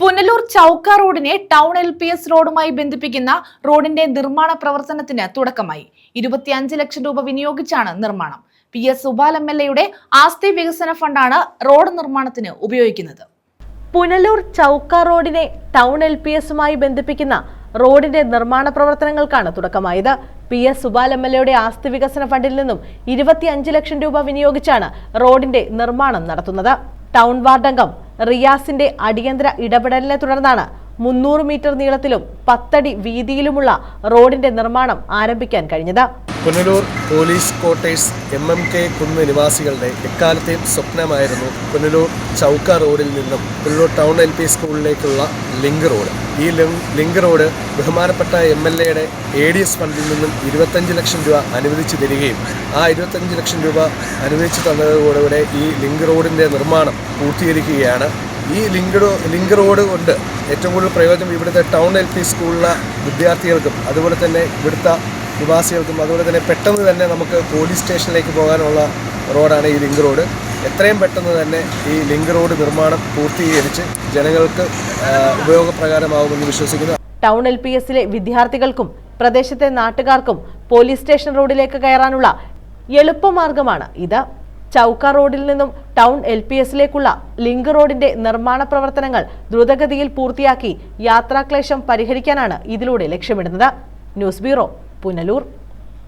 പുനലൂർ ചൌക്ക റോഡിനെ town L P S റോഡുമായി ബന്ധിപ്പിക്കുന്ന റോഡിന്റെ നിർമ്മാണ പ്രവർത്തനത്തിന് തുടക്കമായി. ഇരുപത്തിയഞ്ച് ലക്ഷം രൂപ വിനിയോഗിച്ചാണ് നിർമ്മാണം. P S Supal M L എയുടെ ആസ്തി വികസന ഫണ്ടാണ് റോഡ് നിർമ്മാണത്തിന് ഉപയോഗിക്കുന്നത്. പുനലൂർ ചൌക്ക റോഡിനെ ടൗൺ എൽ പി എസുമായി ബന്ധിപ്പിക്കുന്ന റോഡിന്റെ നിർമ്മാണ പ്രവർത്തനങ്ങൾക്കാണ് തുടക്കമായത്. P S Subal M L എയുടെ ആസ്തി വികസന ഫണ്ടിൽ നിന്നും ഇരുപത്തിയഞ്ച് ലക്ഷം രൂപ വിനിയോഗിച്ചാണ് റോഡിന്റെ നിർമ്മാണം നടത്തുന്നത്. ടൗൺ വാർഡംഗം റിയാസിന്റെ അടിയന്തര ഇടപെടലിനെ തുടർന്നാണ് മുന്നൂറ് മീറ്റർ നീളത്തിലും പത്തടി വീതിയിലുമുള്ള റോഡിന്റെ നിർമ്മാണം ആരംഭിക്കാൻ കഴിഞ്ഞത്. Punalur police quarters M M K കുന്ന് നിവാസികളുടെ എക്കാലത്തെയും സ്വപ്നമായിരുന്നു പുനലൂർ ചൗക്ക റോഡിൽ നിന്നും പുനലൂർ ടൗൺ എൽ പി സ്കൂളിലേക്കുള്ള ലിങ്ക് റോഡ്. ഈ ലിങ്ക് റോഡ് ബഹുമാനപ്പെട്ട എം എൽ എയുടെ എ ഡി എസ് ഫണ്ടിൽ നിന്നും ഇരുപത്തഞ്ച് ലക്ഷം രൂപ അനുവദിച്ചു തരികയും ആ ഇരുപത്തഞ്ച് ലക്ഷം രൂപ അനുവദിച്ചു തന്നതോടുകൂടെ ഈ ലിങ്ക് റോഡിന്റെ നിർമ്മാണം പൂർത്തീകരിക്കുകയാണ്. ഈ ലിങ്ക് ലിങ്ക് റോഡ് കൊണ്ട് ഏറ്റവും കൂടുതൽ പ്രയോജനം ഇവിടുത്തെ ടൗൺ എൽ പി സ്കൂളിലെ വിദ്യാർത്ഥികൾക്കും അതുപോലെ തന്നെ ഇവിടുത്തെ നിവാസികൾക്കും അതുപോലെ തന്നെ പെട്ടെന്ന് തന്നെ നമുക്ക് പോലീസ് സ്റ്റേഷനിലേക്ക് പോകാനുള്ള റോഡാണ് ഈ ലിങ്ക് റോഡ്. എത്രയും പെട്ടെന്ന് തന്നെ ഈ ലിങ്ക് റോഡ് നിർമ്മാണം പൂർത്തീകരിച്ച് ജനങ്ങൾക്ക് ഉപയോഗപ്രകാരമാകുമെന്ന് വിശ്വസിക്കുന്നു. ടൗൺ എൽ പി എസിലെ വിദ്യാർത്ഥികൾക്കും പ്രദേശത്തെ നാട്ടുകാർക്കും പോലീസ് സ്റ്റേഷൻ റോഡിലേക്ക് കയറാനുള്ള എളുപ്പമാർഗമാണ് ഇത്. ചൌക്ക റോഡിൽ നിന്നും ടൗൺ എൽ പി എസിലേക്കുള്ള ലിങ്ക് റോഡിന്റെ നിർമ്മാണ പ്രവർത്തനങ്ങൾ ദ്രുതഗതിയിൽ പൂർത്തിയാക്കി യാത്രാക്ലേശം പരിഹരിക്കാനാണ് ഇതിലൂടെ ലക്ഷ്യമിടുന്നത്. News bureau. പുനലൂർ